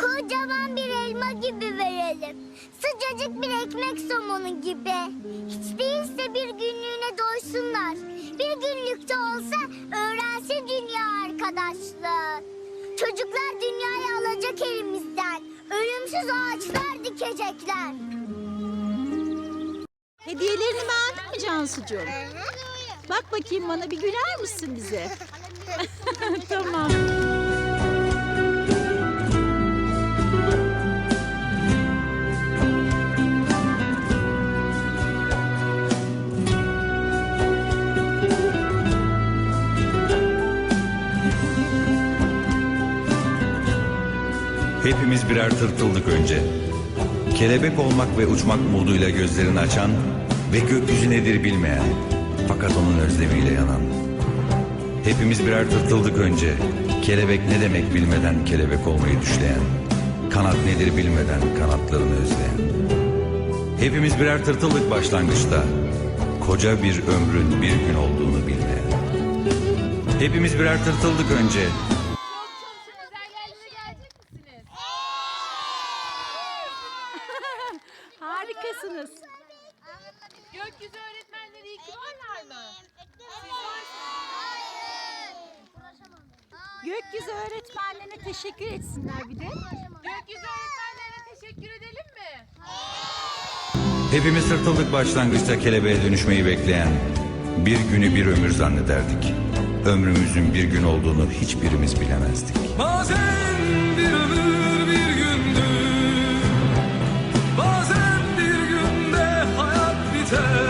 Kocaman bir elma gibi verelim. Sıcacık bir ekmek somonu gibi. Hiç değilse bir günlüğüne doysunlar. Bir günlük de olsa öğrensin dünya arkadaşlığı. Çocuklar dünyayı alacak elimizden. Ölümsüz ağaçlar dikecekler. Hediyelerini beğendin mi Cansucuğum? Bak bakayım bana bir güler misin bize? Hepimiz birer tırtıldık önce. Kelebek olmak ve uçmak umuduyla gözlerini açan ve gökyüzü nedir bilmeyen fakat onun özlemiyle yanan. Hepimiz birer tırtıldık önce. Kelebek ne demek bilmeden kelebek olmayı düşleyen. Kanat nedir bilmeden kanatlarını özleyen. Hepimiz birer tırtıldık başlangıçta. Koca bir ömrün bir gün olduğunu bilmeyen. Hepimiz birer tırtıldık önce. Harikasınız. Gökyüzü öğretmenleri iyi ki varlar mı? Gökyüzü öğretmenlerine teşekkür etsinler bir de. Gökyüzü öğretmenlerine teşekkür edelim mi? Hepimiz tırtıldık başlangıçta kelebeğe dönüşmeyi bekleyen. Bir günü bir ömür zannederdik. Ömrümüzün bir gün olduğunu hiçbirimiz bilemezdik. Bazen Mountain.